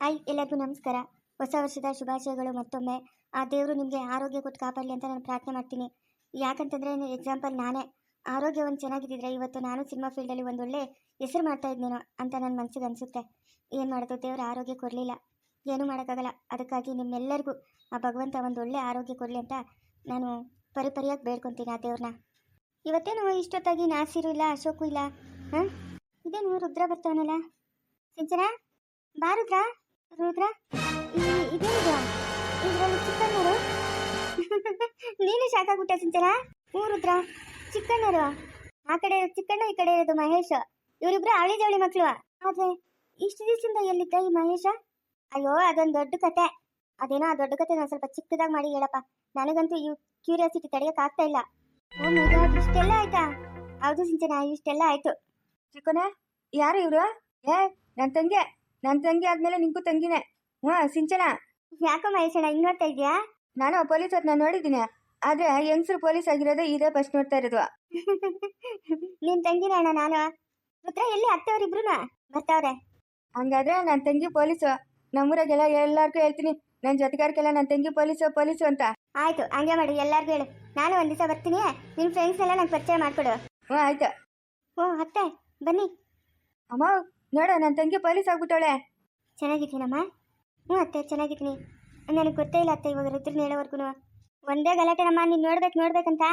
Hi, ಎಲ್ಲರಿಗೂ ನಮಸ್ಕಾರ. ಹೊಸ ವರ್ಷದ ಶುಭಾಶಯಗಳು ಮತ್ತೊಮ್ಮೆ. ಆ ದೇವರು ನಿಮಗೆ ಆರೋಗ್ಯ ಕೊಟ್ಟು ಕಾಪಾಡಲಿ ಅಂತ ನಾನು ಪ್ರಾರ್ಥನೆ ಮಾಡ್ತೀನಿ. ಯಾಕಂತಂದರೆ ಎಕ್ಸಾಂಪಲ್ ನಾನೇ. ಆರೋಗ್ಯ ಒಂದು ಚೆನ್ನಾಗಿದ್ದಿದ್ರೆ ಇವತ್ತು ನಾನು ಸಿನಿಮಾ ಫೀಲ್ಡಲ್ಲಿ ಒಂದು ಒಳ್ಳೆ ಹೆಸರು ಮಾಡ್ತಾ ಇದ್ದೇನೋ ಅಂತ ನನ್ನ ಮನಸ್ಸಿಗೆ ಅನಿಸುತ್ತೆ. ಏನು ಮಾಡೋದು ದೇವರು ಆರೋಗ್ಯ ಕೊಡಲಿಲ್ಲ. ಏನೂ ಮಾಡೋಕ್ಕಾಗಲ್ಲ. ಅದಕ್ಕಾಗಿ ನಿಮ್ಮೆಲ್ಲರಿಗೂ ಆ ಭಗವಂತ ಒಂದು ಒಳ್ಳೆ ಆರೋಗ್ಯ ಕೊಡಲಿ ಅಂತ ನಾನು ಪರಿಪರಿಯಾಗಿ ಬೇಡ್ಕೊತೀನಿ ಆ ದೇವ್ರನ್ನ ಇವತ್ತೇನು ಇಷ್ಟೊತ್ತಾಗಿ ನಾಸಿರು ಇಲ್ಲ, ಅಶೋಕು ಇಲ್ಲ, ಹಾಂ? ಇದೇನು ರುದ್ರ ಬರ್ತಾವನಲ್ಲ? ಸಿಂಚನ? ಬಾ ರುದ್ರ. ರುದ್ರ ಇದೇನಿದು ಇದರಲ್ಲಿ ನೀನು ಶಾಕಾಗ್ಬಿಟ್ಟೆ ಸಿಂಚನ? ಹ್ಞೂ ರುದ್ರ ಚಿಕ್ಕಣ್ಣರು ಆ ಕಡೆ ಚಿಕ್ಕಣ್ಣ ಈ ಕಡೆ ಇರೋದು ಮಹೇಶ್. ಇವರಿಬ್ರು ಅವಳಿ ಜವಳಿ ಮಕ್ಕಳು ಆದ್ರೆ, ಇಷ್ಟು ದಿವಸದಿಂದ ಎಲ್ಲಿದ್ದ ಈ ಮಹೇಶ? ಅಯ್ಯೋ, ಅದೊಂದು ದೊಡ್ಡ ಕತೆ. ಅದೇನೋ ಆ ದೊಡ್ಡ ಕತೆ ನಾನು ಸ್ವಲ್ಪ ಚಿಕ್ಕದಾಗಿ ಮಾಡಿ ಹೇಳಪ್ಪ. ನನಗಂತೂ ಈ ಕ್ಯೂರಿಯಾಸಿಟಿ ತಡೆಯಕ್ ಆಗ್ತಾ ಇಲ್ಲ. ಓ ಇಷ್ಟೆಲ್ಲ ಆಯ್ತಾ? ಹೌದು ಸಿಂಚನ, ಇಷ್ಟೆಲ್ಲ ಆಯ್ತು. ಚಿಕ್ಕನ ಯಾರು ಇವರು? ಏ ನನ್ನ ತಂಗಿ. ನನ್ನ ತಂಗಿ ಆದ್ಮೇಲೆ ನಿಂಗೂ ತಂಗಿನೇ. ಹ್ಞೂ ಸಿಂಚನ? ಯಾಕೋ ಮಹೇಶಣ್ಣ ಹಿಂಗ್ ನೋಡ್ತಾ ಇದ್ಯಾ ನಾನು ಪೊಲೀಸ್ ನಾನು ನೋಡಿದ್ದೀನಿ. ಆದ್ರೆ ಹೆಂಗಸರು ಪೊಲೀಸ್ ಆಗಿರೋದು ಇದೇ ಫಸ್ಟ್ ನೋಡ್ತಾ ಇರೋದು. ನಿನ್ ತಂಗಿನ ಅಣ್ಣ ನಾನು? ಪುತ್ರ ಎಲ್ಲಿ ಅತ್ತವ್ರಿಬ್ರು ಬರ್ತಾವ್ರೆ ಹಂಗಾದ್ರೆ ನನ್ನ ತಂಗಿ ಪೊಲೀಸು. ನಮ್ಮೂರಾಗೆಲ್ಲ ಎಲ್ಲಾರ್ಗೂ ಹೇಳ್ತೀನಿ. ನನ್ನ ಜೊತೆಗಾರ್ಗೆಲ್ಲ ನನ್ನ ತಂಗಿ ಪೊಲೀಸು ಪೊಲೀಸು ಅಂತ. ಆಯ್ತು ಹಂಗೆ ಮಾಡಿ ಎಲ್ಲಾರ್ಗೂ ಹೇಳು. ನಾನು ಒಂದ್ ದಿವಸ ಬರ್ತೀನಿ. ನಿನ್ ಫ್ರೆಂಡ್ಸ್ ಎಲ್ಲ ನಂಗೆ ಪರಿಚಯ ಮಾಡ್ಕೊಡು. ಹ್ಞೂ ಆಯ್ತು. ಓ ಅತ್ತೆ ಬನ್ನಿ. ಅಮ್ಮ ನೋಡು ನನ್ನ ತಂಗಿ ಪೊಲೀಸ್ ಆಗ್ಬಿಟ್ಟವಳೆ. ಚೆನ್ನಾಗಿದ್ದೀನಮ್ಮ ಹ್ಞೂ ಅತ್ತೆ, ಚೆನ್ನಾಗಿದ್ದೀನಿ. ನನಗೆ ಗೊತ್ತೇ ಇಲ್ಲ ಅತ್ತೆ ಇವಾಗ ರುದ್ರನ್ನ ಹೇಳೋವರೆಗೂ ಒಂದೇ ಗಲಾಟೆನಮ್ಮ, ನೀನು ನೋಡ್ಬೇಕು, ನೋಡ್ಬೇಕಂತ.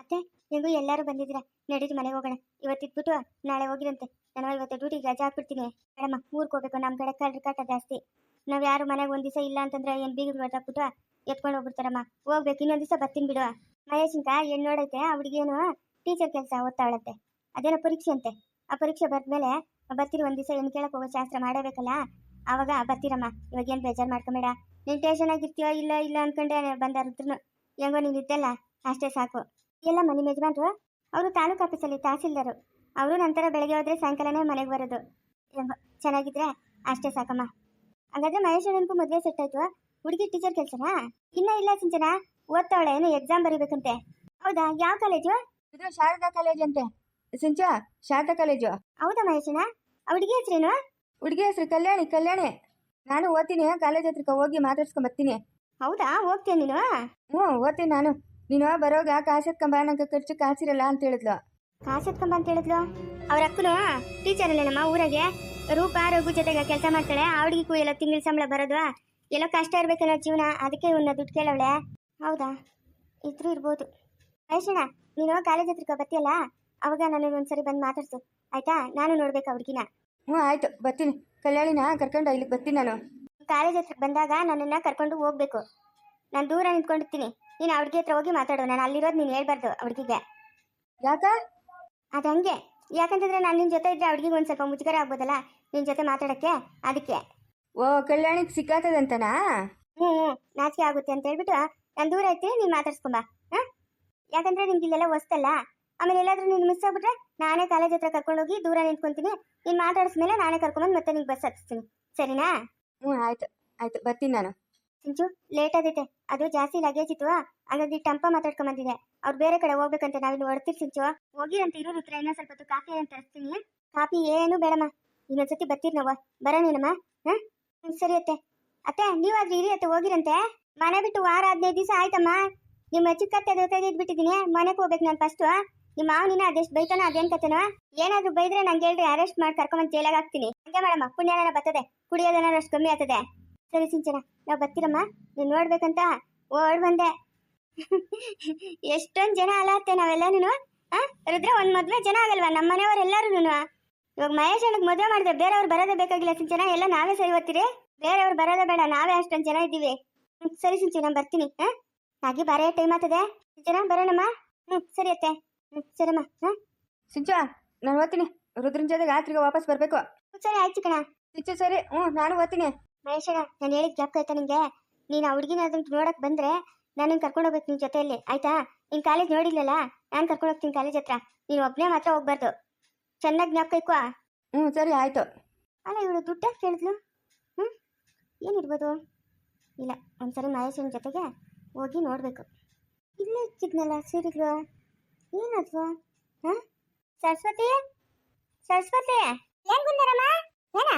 ಅತ್ತೆ, ಹೆಂಗೂ ಎಲ್ಲರೂ ಬಂದಿದ್ದೀರಾ? ನಡೀರಿ, ಮನೆಗೆ ಹೋಗೋಣ. ಇವತ್ತು ಇಟ್ಬಿಟ್ಟು ನಾಳೆ ಹೋಗಿರಂತೆ. ನಾನು ಇವತ್ತು ಡ್ಯೂಟಿಗೆ ರಜಾ ಹಾಕ್ಬಿಡ್ತೀನಿ. ಮೇಡಮ್ಮ ಊರಿಗೆ ಹೋಗ್ಬೇಕು. ನಮ್ಮ ಕಡೆ ಕಳ್ರ ಕಾಟ ಜಾಸ್ತಿ. ನಾವು ಯಾರು ಮನೆಗೆ ಒಂದು ದಿವಸ ಇಲ್ಲ ಅಂತಂದ್ರೆ ಏನು ಬೀಗದ ಹೊಡೆದಾಕ್ಬಿಟ್ಟು ಎತ್ಕೊಂಡು ಹೋಗ್ಬಿಡ್ತಾರಮ್ಮ. ಹೋಗ್ಬೇಕು, ಇನ್ನೊಂದು ದಿವಸ ಬರ್ತೀನಿ ಬಿಡು. ಮಹೇಶಿಂತ ಏನು ನೋಡೈತೆ ಹುಡುಗಿಯೇನು ಟೀಚರ್ ಕೆಲಸ ಓದ್ತಾಳಂತೆ ಅದೇನೋ ಪರೀಕ್ಷೆ ಅಂತೆ. ಆ ಪರೀಕ್ಷೆ ಬರ್ದ್ಮೇಲೆ ಬರ್ತೀರಿ ಒಂದು ದಿವಸ ಏನು ಕೇಳಕ್ಕೆ ಹೋಗೋ ಶಾಸ್ತ್ರ ಮಾಡಬೇಕಲ್ಲ? ಅವಾಗ ಬರ್ತೀರಮ್ಮ. ಇವಾಗ ಏನು ಬೇಜಾರ್ ಮಾಡ್ಕೊಂಬೇಡ. ನೀನು ಟೇಷನ್ ಆಗಿರ್ತೀಯೋ ಇಲ್ಲ ಇಲ್ಲ ಅನ್ಕೊಂಡೆ ಬಂದ ರುದ್ರನು ಹೆಂಗೋ ನೀನು ಇದ್ದಲ್ಲ, ಅಷ್ಟೇ ಸಾಕು. ಎಲ್ಲ ಮನೆ ಯಜಮಾನ್ರು, ಅವರು ತಾಲೂಕು ಆಫೀಸಲ್ಲಿ ತಹಸೀಲ್ದಾರು. ಅವರು ನಂತರ ಬೆಳಗ್ಗೆ ಹೋದ್ರೆ ಸಾಯಂಕಾಲನೇ ಮನೆಗೆ ಬರೋದು. ಚೆನ್ನಾಗಿದ್ರೆ ಅಷ್ಟೇ ಸಾಕಮ್ಮ. ಹಾಗಾದ್ರೆ ಮಹೇಶ್ವರನ್ಗೂ ಮದ್ವೆ ಸೆಟ್ ಆಯ್ತು. ಹುಡುಗಿ ಟೀಚರ್ ಕೆಲಸನಾ? ಇನ್ನ ಇಲ್ಲ ಸಿಂಚನ? ಓದ್ತಾವಳೆ ಏನು ಎಕ್ಸಾಮ್ ಬರೀಬೇಕಂತೆ. ಹೌದಾ? ಯಾವ ಕಾಲೇಜು ಇದು ಶಾರದಾ ಕಾಲೇಜ್ ಅಂತೆ. ಸಿಂಚ ಶಾರದಾ ಕಾಲೇಜು. ಹೌದಾ ಮಹೇಶನ? ಆ ಹುಡುಗಿ ಹೆಸ್ರೇನು? ಹುಡುಗಿ ಹೆಸರು ಕಲ್ಯಾಣಿ ಕಲ್ಯಾಣಿ. ನಾನು ಓದ್ತೀನಿ ಕಾಲೇಜ್ ಹತ್ರಕ್ಕೆ ಹೋಗಿ ಮಾತಾಡ್ಸ್ಕೊಂಡ್ ಬರ್ತೀನಿ. ಹೌದಾ? ಹೋಗ್ತೀಯ ನೀನು? ಹ್ಞೂ ಓದ್ತೀನಿ ನಾನು. ನೀನು ಬರೋಗ ಕಾಸು ಎತ್ಕೊಂಬ ನಂಗೆ ಖರ್ಚು ಕಾಸಿರಲ್ಲ ಅಂತ ಹೇಳಿದ್ಲು. ಕಾಸು ಎತ್ಕೊಂಬ ಅಂತ ಹೇಳಿದ್ಲು? ಅವ್ರ ಅಕ್ಕನು ಟೀಚರ್ ಅಲ್ಲೇನಮ್ಮ ಊರಾಗೆ. ರೂಪ ರಘು ಜೊತೆಗೆ ಕೆಲಸ ಮಾಡ್ತಾಳೆ. ಆ ಹುಡುಗಿಗೂ ಎಲ್ಲ ತಿಂಗಳ ಸಂಬಳ ಬರೋದು. ಎಲ್ಲೋ ಕಷ್ಟ ಇರ್ಬೇಕನ್ನೋ ಜೀವನ ಅದಕ್ಕೆ ಇವನ್ನ ದುಡ್ಡು ಕೇಳವಳೆ. ಹೌದಾ? ಇದ್ರೂ ಇರ್ಬೋದು. ಮಹೇಶಣ್ಣ ನೀನು ಕಾಲೇಜ್ ಹತ್ರಕ್ಕೆ ಬರ್ತೀಯಲ್ಲ? ಅವಾಗ ನಾನು ಒಂದ್ಸರಿ ಬಂದು ಮಾತಾಡ್ಸು. ಆಯ್ತಾ? ನಾನು ನೋಡ್ಬೇಕು ಅವ್ರಿಗಿನ ಹ್ಞೂ ಆಯ್ತು. ಬರ್ತೀನಿ. ಕಲ್ಯಾಣಿನ ಕರ್ಕೊಂಡು ಇಲ್ಲಿಗೆ ಬರ್ತೀನಿ ನಾನು. ಕಾಲೇಜ್ ಹತ್ರ ಬಂದಾಗ ನನ್ನನ್ನು ಕರ್ಕೊಂಡು ಹೋಗ್ಬೇಕು. ನಾನು ದೂರ ನಿಂತ್ಕೊಂಡಿರ್ತೀನಿ. ನೀನು ಅವ್ರಿಗೆ ಹತ್ರ ಹೋಗಿ ಮಾತಾಡು. ನಾನು ಅಲ್ಲಿರೋದು ನೀನು ಹೇಳ್ಬಾರ್ದು ಅವ್ರಿಗೆ ಯಾಕ? ಅದು ಹಂಗೆ. ಯಾಕಂತಂದ್ರೆ ನಾನು ನಿನ್ನ ಜೊತೆ ಇದ್ರೆ ಅವ್ರಿಗೆ ಒಂದು ಸ್ವಲ್ಪ ಮುಜುಗರ ಆಗ್ಬೋದಲ್ಲ ನಿನ್ನ ಜೊತೆ ಮಾತಾಡೋಕ್ಕೆ? ಅದಕ್ಕೆ. ಓ ಕಲ್ಯಾಣಿಗೆ ಸಿಕ್ಕಾತದಂತನಾ? ಹ್ಞೂ ಹ್ಞೂ ನಾಚಿಕೆ ಆಗುತ್ತೆ ಅಂತ ಹೇಳ್ಬಿಟ್ಟು ನಾನು ದೂರ ಇರ್ತೀನಿ ನೀನು ಮಾತಾಡ್ಸ್ಕೊಂಬ. ಹಾಂ? ಯಾಕಂದ್ರೆ ನಿಮ್ಗೆ ಇಲ್ಲೆಲ್ಲ ಹೊಸ್ತಲ್ಲ. ಆಮೇಲೆ ಎಲ್ಲಾದ್ರೂ ನೀನು ಮಿಸ್ ಆಗ್ಬಿಟ್ರೆ ನಾನೇ ಕಾಲೇಜ್ ಹತ್ರ ಕರ್ಕೊಂಡೋಗಿ ದೂರ ನಿಂತ್ಕೊಂತೀನಿ. ನೀನು ಮಾತಾಡಿಸ್ಮೇಲೆ ನಾನೇ ಕರ್ಕೊಂಬಂದು ಮತ್ತೆ ನಿಂಗೆ ಬಸ್ ಹತ್ತಿಸ್ತೀನಿ ಸರಿನಾ? ಹ್ಞೂ ಆಯ್ತು. ಆಯ್ತು ಬರ್ತೀನಿ ನಾನು. ಸಿಂಚು ಲೇಟ್ ಆಗೈತೆ ಅದು ಜಾಸ್ತಿ ಲಗೇಜ್ ಇತ್ತು. ಹಾಗಾಗಿ ಟಂಪ ಮಾತಾಡ್ಕೊಂಬಂದಿದೆ ಅವ್ರು ಬೇರೆ ಕಡೆ ಹೋಗ್ಬೇಕಂತ ನಾವಿಲ್ಲಿ ಹೊಡ್ತೀವಿ ಸಿಂಚು. ಹೋಗಿರಂತ ಇರೋರು ಹತ್ರ ಇನ್ನೊಂದು ಸ್ವಲ್ಪ ಹೊತ್ತು ಕಾಫಿ ಅಂತ ತರಿಸ್ತೀನಿ. ಕಾಫಿ ಏನು ಬೇಡಮ್ಮ. ಇನ್ನೊಂದ್ಸತಿ ಬರ್ತೀರಿ ನಾವು. ಬರೋಣೇನಮ್ಮ ಹಾಂ? ಸರಿ ಅತ್ತೆ. ಅತ್ತೆ ನೀವಾದ್ರೂ ಇರಿ ಅತ್ತೆ ಹೋಗಿರಂತೆ. ಮನೆ ಬಿಟ್ಟು ವಾರ ಹದಿನೈದು ದಿವಸ ಆಯ್ತಮ್ಮ. ನಿಮ್ಮ ಚಿಕ್ಕತ್ತೆ ಜೊತೆಗೆ ಇದ್ಬಿಟ್ಟಿದ್ದೀನಿ ಮನೆಗೆ ಹೋಗ್ಬೇಕು ನಾನು ಫಸ್ಟು ನಿಮ್ಮ ಮಾವನಿನ ಅದೆಷ್ಟು ಬೈತಾನ ಅದೇನ್ ಕತೆನೋ? ಏನಾದ್ರು ಬೈದ್ರೆ ನಂಗೆ ಹೇಳ್ರಿ ಅರೆಸ್ಟ್ ಮಾಡಿ ಕರ್ಕೊಂಡ್ ಜೈಲಾಗ ಹಾಕ್ತೀನಿ. ಹಂಗೆ ಮಾಡಮ್ಮ ಪುಣ್ಯನ ಬರ್ತದೆ. ಕುಡಿಯೋದೇನಾರ ಅಷ್ಟು ಕಮ್ಮಿ ಆಗ್ತದೆ. ಸರಿ ಸಿಂಚನ, ನಾವು ಬರ್ತೀರಮ್ಮ? ನೀನು ನೋಡ್ಬೇಕಂತ ಓಡ್ ಬಂದೆ. ಎಷ್ಟೊಂದು ಜನ ಅಲಾತ್ತೆ ನಾವೆಲ್ಲನೂ ಆ? ರುದ್ರ ಒಂದ್ ಮದ್ವೆ ಜನ ಆಗಲ್ವಾ? ನಮ್ಮ ಮನೆಯವರೆಲ್ಲರೂ ಇವಾಗ ಮಹೇಶ್ ಅಣ್ಣಗ್ ಮದ್ವೆ ಮಾಡಿದ್ರೆ ಬೇರೆಯವ್ರು ಬರೋದೇ ಬೇಕಾಗಿಲ್ಲ ಸಿಂಚನ. ಎಲ್ಲ ನಾವೇ ಸರಿ ಓದ್ತೀರಿ? ಬೇರೆಯವ್ರು ಬರೋದೇ ಬೇಡ, ನಾವೇ ಅಷ್ಟೊಂದು ಜನ ಇದ್ದೀವಿ. ಸರಿ ಸಿಂಚನ ಬರ್ತೀನಿ. ಹಾ ಹಾಗೆ ಬರೋ ಟೈಮ್ ಆಗ್ತದೆ. ಸಿಂಚನ, ಬರೋಣಮ್ಮ? ಹ್ಮ್, ಸರಿ ಅತ್ತೆ. ಹ್ಮ್ ಸರಮ್ಮ ಹಾ? ಸಿಂಚ ನಾನು ಓದ್ತೀನಿ. ರುದ್ರನ್ ಜೊತೆ ರಾತ್ರಿಗೆ ವಾಪಸ್ ಬರಬೇಕು. ಸರಿ ಆಯ್ತು ಕಣ. ಸಿಂಚು ಸರಿ. ಹ್ಞೂ ನಾನು ಓದ್ತೀನಿ. ಮಹೇಶಣ್ಣ ನಾನು ಹೇಳಿದ ಜ್ಞಾಪಕ ಆಯ್ತಾ ನಿಂಗೆ. ನೀನು ಆ ಹುಡುಗಿನ ಅದನ್ನ ನೋಡಕ್ ಬಂದ್ರೆ ನಾನು ಕರ್ಕೊಂಡು ಹೋಗ್ಬೇಕು ನಿನ್ನ ಜೊತೆಯಲ್ಲಿ ಆಯ್ತಾ? ನಿನ್ನ ಕಾಲೇಜ್ ನೋಡಿಲ್ಲಲ್ಲ ನಾನು ಕರ್ಕೊಂಡು ಹೋಗ್ತೀನಿ ಕಾಲೇಜ್ ಹತ್ರ. ನೀನು ಒಬ್ಬನೇ ಮಾತ್ರ ಹೋಗ್ಬಾರ್ದು. ಚೆನ್ನಾಗಿ ಜ್ಞಾಪಕ ಇಕ್ಕುವ ಹ್ಞೂ ಸರಿ ಆಯಿತು. ಅಲ್ಲ ಇವಳು ದುಡ್ಡು ಕೇಳಿದ್ಲು? ಹ್ಞೂ ಏನಿರ್ಬೋದು ಇಲ್ಲ ಒಂದ್ಸರಿ ಮಹೇಶನ ಜೊತೆಗೆ ಹೋಗಿ ನೋಡಬೇಕು. ಇಲ್ಲೇ ಇಕ್ಕಿದ್ನಲ್ಲ ಸೀರೆಗಳು ಏನದು? ಹಾಂ? ಸರಸ್ವತಿ? ಸರಸ್ವತಿ? ಏನ್ ಗುಂದರಮ್ಮ ಏನ?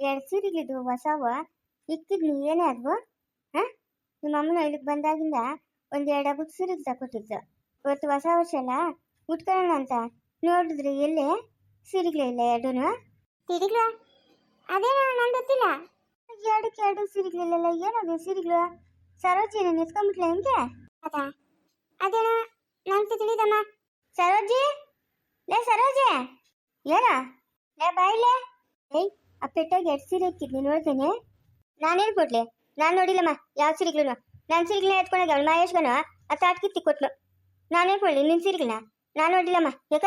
ಎರಡು ಸೀರೆಗಳಿದ್ವು ಹೊಸವ. ಇಕ್ಕಿದ್ನಿ ಏನೇ ಅದ್ವು ಹಾಂ? ನಿಮ್ಮ ಅಮ್ಮನ ಇಲ್ಲಿಗೆ ಬಂದಾಗಿಂದ ಒಂದು ಎರಡು ಹಬ್ಬಕ್ಕೆ ಸೀರೆಗೆ ತಗೊಟ್ಟಿದ್ದು ಇವತ್ತು ಹೊಸ ವರ್ಷ ಅಲ್ಲ ಉಟ್ಕೊಳ್ಳೋಣ ಅಂತ. ನೋಡಿದ್ರೆ ಎಲ್ಲಿ? ಸೀರೆಗಳೇ ಇಲ್ಲ ಎರಡೂ ಸೀರೆಗಳು? ಅದೇನೋ ನಂಗೆ ಗೊತ್ತಿಲ್ಲ. ಎರಡಕ್ಕೆ ಎರಡು ಸೀರೆಗಳಿಲ್ಲ ಏನದು ಸೀರೆಗಳು? ಸರೋಜಿನ ನಿಂತ್ಕೊಂಡ್ಬಿಟ್ಲೆ ಹೆಂಗೆ? ಅದಾ? ಅದೇನೋ ನಂಗೆ ತಿಳಿದಮ್ಮ. ಸರೋಜಿ? ಲೇ ಸರೋಜಿ? ಏನ? ಲೇ ಬಾಯ್ಲೆ ಏಯ್, ಆ ಪೆಟ್ಟಾಗಿ ಎರಡು ಸೀರೆ ಇಕ್ಕಿದ್ನಿ ನೋಡ್ತೇನೆ. ನಾನು ಕೊಡ್ಲಿ? ನಾನು ನೋಡಿಲ್ಲಮ್ಮ, ಯಾವ ಸೀರೆಗಳು ನನ್ನ ಸೀರೆಗಳನ್ನ ಎತ್ಕೊಂಡಾಗ ಅವಳು ಮಹೇಶ್ಗನು ಆ ತಾಟ್ಕಿತ್ತಿ ಕೊಟ್ಲು ನಾನು ಹೇಳ್ಕೊಳ್ಳಿ ನಿನ್ನ ಸೀರೆಗಳನ್ನ? ನಾನು ನೋಡಿಲ್ಲಮ್ಮ ಯಾಕ?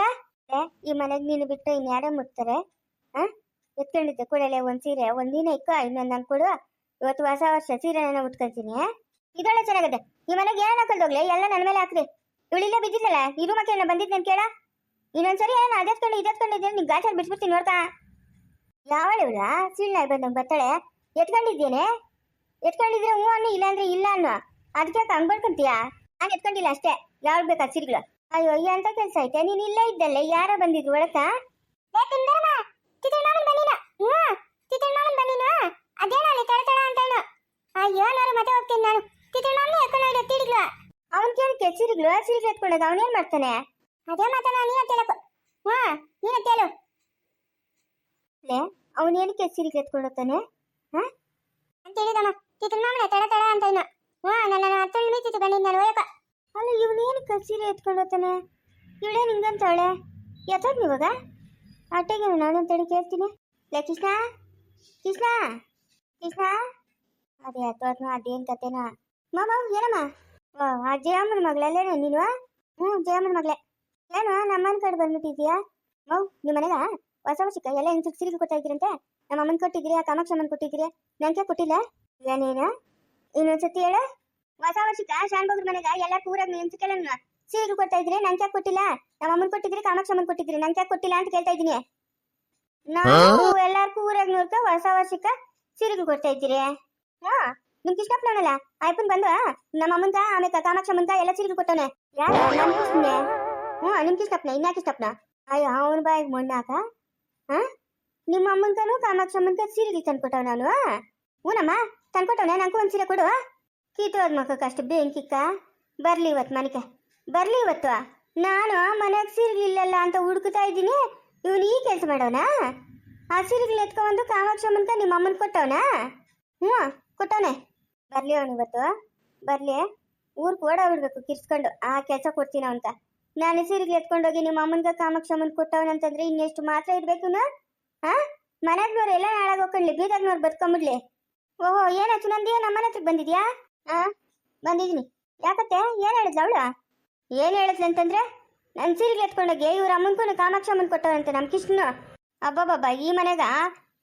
ಈ ಮನೆಗೆ ನೀನು ಬಿಟ್ಟು ಇನ್ಯಾರೇ ಮುಟ್ತಾರೆ. ಹಾಂ ಎತ್ಕೊಂಡಿದ್ದೆ ಕೊಡಲೆ ಒಂದು ಸೀರೆ. ಒಂದಿನ ಇಕ್ಕ, ಇನ್ನೊಂದು ನಂಗೆ ಕೊಡು. ಇವತ್ತು ಹೊಸ ವರ್ಷ ಸೀರೆ ನಾನು ಉಟ್ಕೊಳ್ತೀನಿ ಇದೊಳ್ಳೆ ಚೆನ್ನಾಗಿದೆ. ಈ ಮನೆಗೆ ಏನೋ ಹಾಕಲ್ದೋಗ್ಲಿ ಎಲ್ಲ ನನ್ನ ಮೇಲೆ ಹಾಕ್ರಿ. ಇವಳಿಲ್ಲ ಬಿದ್ದಿದ್ದಲ್ಲ ಈ ರೂಮಕ್ಕೆ ಏನೋ ಬಂದಿದ್ದು ನಾನು ಕೇಳ? ಇನ್ನೊಂದ್ಸರಿ ಏನೋ ಅದೆತ್ಕೊಂಡು ಇದೆತ್ಕೊಂಡಿದ್ದೆ ನಿಂಗೆ ಗಾಚಾರ ಬಿಟ್ಬಿಡ್ತೀನಿ ನೋಡ್ತಾ ಯಾವಳು ಇವಳ? ಸೀಳ್ನಾಯಿ ಬಂದಂಗೆ ಬರ್ತಾಳೆ ಎತ್ಕೊಂಡಿದ್ದೇನೆ ಎತ್ಕೊಂಡಿದ್ರೆ ಹ್ಞೂ ಅನ್ನು ಇಲ್ಲ ಅಂದ್ರೆ ಇಲ್ಲ ಅನ್ನು. ಅದಕ್ಕೆ ಹಂಗ್ ಬರ್ಕೊಂತೀಯ ನಾನು ಎತ್ಕೊಂಡಿಲ್ಲ ಅಷ್ಟೇ. ಯಾವ ಬೇಕಾ ಸಿರಿಗಳು? ಅಯ್ಯೋ ಈ ಅಂತ ಕೆಲಸ ಐತೆ? ನೀನು ಇಲ್ಲೇ ಇದ್ದಲ್ಲೇ ಯಾರ ಬಂದಿದ್ರು ಒಳಕ ಅಯ್ಯೋ ನಾನು ಮತ್ತೆ ಹೋಗ್ತೀನಿ ನಾನು. ತಿರುನಾಮನೆ ಎತ್ಕೊಂಡು ಹೋಗಿದ್ದೆ ತಿರುಗ್ಲು ಅವನ್ ಕೇಳಕ್ಕೆ ಸಿರಿಗ್ಲು ಸಿರಿಗ್ಲು ಎತ್ಕೊಂಡಾಗ ಅವನೇನ್ ಮಾಡ್ತಾನೆ? ಅದೇ ಮಾತಾಡ ನೀನ ಕೇಳಕು ಹಾ ನೀನ ಕೇಳು ಲೇ ಅವನೇನಕ್ಕೆ ಸಿರಿಗ್ಲು ಎತ್ಕೊಂಡು ಹೋಗ್ತಾನೆ ಹಾ? ಅಂತ ಹೇಳಿದಮ್ಮ ತಿರುನಾಮನೆ ತಡ ತಡ ಅಂತ ಇನ್ನ. ಹಾ ನನ್ನ ಹತ್ತೊಳ್ಳು ಮೀತಿತ್ತು ಬಂದಿದ್ದು ನಾನು ಹೋಯಕ ಅಲ್ಲ ಏನು ಸೀರೆ ಎತ್ಕೊಂಡು ಹೋಗ್ತಾನೆ ಇವಳೇ ನಿಂಗಂತವಳೆ ಎತ್ತೋದ್ ನೀವಾಗ ಆಟೆಗೆ ನಾನು ಅಂತೇಳಿ ಕೇಳ್ತೀನಿ. ಲೇ ಕೃಷ್ಣ? ಕೃಷ್ಣ? ಕೃಷ್ಣ? ಅದೇ ಅಥವಾ ಅದೇನ್ ಕತೆನಾ? ಮಾಮ ಏನಮ್ಮ? ಆ ಜಯಮ್ಮನ ಮಗಳಲ್ಲೇನ ನೀನು? ಹ್ಞೂ ಜಯಮ್ಮನ ಮಗಳೇ. ಏನು ನಮ್ಮನ ಕಡೆ ಬಂದ್ಬಿಟ್ಟಿದ್ಯಾ ಮೌ ನಿಮ್ಮ ಮನೆಗ ಹೊಸ ವರ್ಷಕ್ಕೆ ಎಲ್ಲ ಹೆಂಗ್ ಸಿರಿಗೆ ಕೊಡ್ತಾ ಇದ್ದೀರಂತೆ? ನಮ್ಮ ಅಮ್ಮನ ಕೊಟ್ಟಿದ್ದೀರಿ ಆ ಕಾಮಾಕ್ಷಮ್ಮನ ಕೊಟ್ಟಿದ್ದೀರಿ. ನಂಗೆ ಕೊಟ್ಟಿಲ್ಲ? ಏನೇನು? ಇನ್ನೊಂದ್ಸತಿ ಹೇಳು. ಹೊಸ ವರ್ಷಕ್ಕೆ ಶಾನ್ ಬಗ್ರ ಮನೆಗ ಎಲ್ಲ ಪೂರಾಗ ನೆನ್ಸಿಕೆಲ್ಲ ಸೀರೆ ಕೊಡ್ತಾ ಇದ್ರಿ ನಂಗೆ ಕೊಟ್ಟಿಲ್ಲ? ನಮ್ಮ ಅಮ್ಮನ ಕೊಟ್ಟಿದ್ರಿ ಕಾಮಾಕ್ಷಮ್ಮನ ಕೊಟ್ಟಿದ್ರಿ ನಂಗೆ ಕೊಟ್ಟಿಲ್ಲ ಅಂತ ಕೇಳ್ತಾ ಇದ್ದೀನಿ. ನಾವು ಎಲ್ಲಾರ್ಗೂ ಊರಾಗ ನೋಡ್ಕ ಹೊಸ ವರ್ಷಕ್ಕ ಸೀರೆಗಳು ಕೊಡ್ತಾ ಇದ್ದೀರಿ. ಹಾ. ನಿಮ್ ಕೃಷ್ಣಪ್ಪನವನಲ್ಲ ಅಯ್ಯಪ್ಪನ್ ಬಂದು ನಮ್ಮ ಅಮ್ಮಂತ, ಆಮೇಲೆ ಕಾಮಾಕ್ಷಮ್ಮಂತ ಎಲ್ಲ ಸೀರೆಗಳು ಕೊಟ್ಟವನೆ. ಕೃಷ್ಣನೆ ಹ್ಞೂ, ನಿಮ್ ಕೃಷ್ಣಪ್ಪನ ಇನ್ಯಾ ಕೃಷ್ಣಪ್ಪನ ಅಯ್ಯೋ, ಅವನ ಬಾಯ್ ಮಣ್ಣಾಕ? ಹಾ ನಿಮ್ಮ ಅಮ್ಮಂತನು ಕಾಮಾಕ್ಷಮ್ಮನ್ಗ ಸೀರೆಗೆ ತಂದ್ಕೊಟ್ಟವ ನಾನು ಹ್ಞೂನಮ್ಮ ತಂದ್ಕೊಟ್ಟವನೆ, ನಂಗೂ ಒಂದ್ ಸೀರೆ ಕೊಡು. ಕೀತೋದ್ ಮಕ್ಕ ಅಷ್ಟು ಬೆಂಕಿಕ್ಕ ಬರ್ಲಿ ಇವತ್ತು ಮನೆಗೆ. ಬರ್ಲಿ ಇವತ್ತು? ನಾನು ಮನೆಗೆ ಸೀರೆಗಳಿಲ್ಲಲ್ಲ ಅಂತ ಹುಡುಕ್ತಾ ಇದ್ದೀನಿ. ಇವನ್ ಈ ಕೆಲಸ ಮಾಡೋಣ ಆ ಸೀರೆಗಳು ಎತ್ಕೊಂಡ್ಬಂದು ಕಾಮಾಕ್ಷಮ್ಮಂತ ನಿಮ್ಮ ಅಮ್ಮನ ಕೊಟ್ಟವನಾ? ಹ್ಞೂ, ಕೊಟ್ಟವನೆ. ಬರ್ಲಿ ಅವನು ಇವತ್ತು. ಊರ್ ಊರ್ಗೆ ಓಡಾಡ್ಬಿಡ್ಬೇಕು ಕಿರ್ಸ್ಕೊಂಡು ಆ ಕೆಲಸ ಕೊಡ್ತೀನಿ ಅಂತ ನಾನು ಸೀರೆಗೆ ಎತ್ಕೊಂಡೋಗಿ ನಿಮ್ಮ ಅಮ್ಮನ್ಗ ಕಾಮಾಕ್ಷಮ್ಮನ್ ಕೊಟ್ಟವನಂತಂದ್ರೆ ಇನ್ನೆಷ್ಟು ಮಾತ್ರ ಇರ್ಬೇಕು ಹಾ ಮನೆಗ್ನವ್ರು ಎಲ್ಲ ನಾಳಾಗ ಹೋಗ್ಕೊಂಡ್ಲಿ ಬೀದಾಗ್ನವ್ರು ಬದುಕೊಂಬಿಡ್ಲಿ. ಓಹೋ ಏನಾಯ್ತು ನಂದಿ? ನಮ್ಮನೆ ಹತ್ರಕ್ಕೆ ಬಂದಿದ್ಯಾ? ಹಾ ಬಂದಿದ್ದೀನಿ. ಯಾಕತ್ತೆ? ಏನು ಹೇಳಿದ್ಲ ಅವಳು? ಏನು ಹೇಳಿದ್ಲು ಅಂತಂದ್ರೆ ನನ್ನ ಸೀರೆಗೆ ಎತ್ಕೊಂಡೋಗಿ ಇವ್ರ ಅಮ್ಮನ್ಗೂ ಕಾಮಾಕ್ಷಮ್ಮನ್ ಕೊಟ್ಟವನಂತೆ ನಮ್ಮ ಕೃಷ್ಣನು. ಅಬ್ಬಬ್ಬಬ್ಬ, ಈ ಮನೆಗ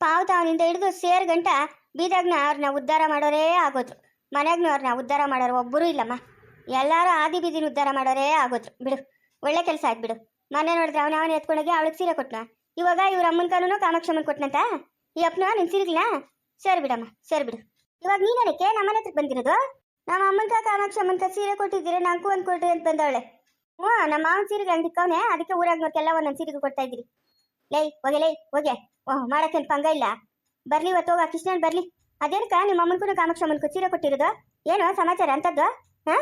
ಪಾವ್ ಅವನಿಂದ ಹಿಡಿದು ಸೇರ್ ಗಂಟ ಬೀದಾಗ್ನ ಅವ್ರನ್ನ ಉದ್ಧಾರ ಮಾಡೋರೇ ಆಗೋದ್ರು. ಮನೆಗ್ನ ಅವ್ರನ್ನ ಉದ್ಧಾರ ಮಾಡೋರು ಒಬ್ಬರು ಇಲ್ಲಮ್ಮ. ಎಲ್ಲರೂ ಆದಿ ಬೀದಿನ ಉದ್ಧಾರ ಮಾಡೋರೇ ಆಗೋದ್ರು. ಬಿಡು, ಒಳ್ಳೆ ಕೆಲಸ ಆಯ್ತು ಬಿಡು. ಮನೆ ನೋಡಿದ್ರೆ ಅವನ ಅವನ ಎತ್ಕೊಂಡೋಗಿ ಅವಳಿಗೆ ಸೀರೆ ಕೊಟ್ನ. ಇವಾಗ ಇವ್ರ ಅಮ್ಮನ ಕಾನೂನು ಕಾಮಾಕ್ಷಮ್ಮನ್ ಕೊಟ್ನಂತ? ಈ ಅಪ್ಪನ ನಿನ್ ಸಿರಿಗಿಲ್ಲ ಸರಿ ಬಿಡಮ್ಮ, ಸರಿ ಬಿಡು. ಇವಾಗ ನಮ್ಮ ನಮ್ಮನೆ ಹತ್ರಕ್ಕೆ ಬಂದಿರೋದು? ನಮ್ಮ ಅಮ್ಮನ್ಕ ಕಾಮಾಕ್ಷಮ್ಮನ್ಕ ಸೀರೆ ಕೊಟ್ಟಿದ್ದೀರಿ, ನಂಗೂ ಒಂದು ಕೊಡ್ರಿ ಅಂತ ಬಂದವಳೆ. ಹ್ಞೂ, ನಮ್ಮ ಮಾವನ ಸೀರೆಗೆ ಹಂಗಿಕ್ಕವನೆ ಅದಕ್ಕೆ ಊರಾಗ ಮತ್ತೆಲ್ಲ ಒಂದೊಂದು ಸೀರೆಗೆ ಕೊಡ್ತಾ ಇದ್ದೀರಿ. ಲೈ, ಹೋಗೆ ಲೈ, ಹೋಗೆ. ಓಹ್, ಮಾಡಕ್ಕೇನು ಪಂಗ ಇಲ್ಲ. ಬರ್ಲಿ ಇವತ್ತು ಹೋಗ ಕೃಷ್ಣ ಬರ್ಲಿ. ಅದೇನಕ್ಕ, ನಿಮ್ಮ ಅಮ್ಮನ್ಗೂ ಕಾಮಾಕ್ಷಮ್ಮನ್ಗೂ ಸೀರೆ ಕೊಟ್ಟಿರೋದು? ಏನು ಸಮಾಚಾರ, ಅಂತದ್ದು? ಹಾ?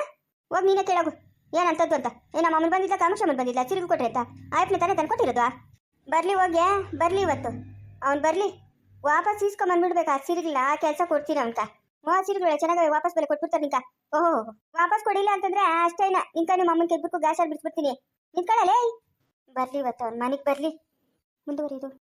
ಹೋಗಿ ನೀನೇ ಕೇಳೋಗು. ಏನಂತದ್ದು ಅಂತ? ಏ, ನಮ್ಮ ಅಮ್ಮನ್ ಬಂದಿಲ್ಲ ಕಾಮಾಕ್ಷಮ್ಮನ್ ಬಂದಿಲ್ಲ ಸೀರೆಗೂ ಕೊಟ್ಟರೆ ಆಯ್ತು? ತಾನೇ ತಂದು ಕೊಟ್ಟಿರೋದು? ಬರ್ಲಿ ಹೋಗ್ಯಾ ಬರ್ಲಿ ಇವತ್ತು. ಅವ್ನು ಬರ್ಲಿ. ವಾಪಸ್ ಇಸ್ಕೊಂಬಂದ್ಬಿಡ್ಬೇಕು ಆ ಸಿರಿಗಿಲ್ಲ ಆ ಕೆಲಸ ಕೊಡ್ತೀನಿ ಅಂತ ಆ ಸೀರೆಗಳು ಚೆನ್ನಾಗಿ ವಾಪಸ್ ಬೆಲೆ ಕೊಟ್ಬಿಡ್ತಾರೆ ನಿಂಕ. ಓಹೋ ವಾಪಸ್ ಕೊಡಿಲ್ಲ ಅಂತಂದ್ರೆ ಅಷ್ಟೇನ ನಿಂಕ ನಿಮ್ಮ ಅಮ್ಮನ ಕೆಬ್ಬಕ್ಕೂ ಗ್ಯಾಸ್ ಬಿಡ್ಸ್ಬಿಡ್ತೀನಿ ನಿಂತ್ಕೊಳ್ಳಲೇ? ಬರ್ಲಿ ಇವತ್ತು ಅವ್ನ ಮನೆಗೆ ಬರ್ಲಿ. ಮುಂದುವರಿದು.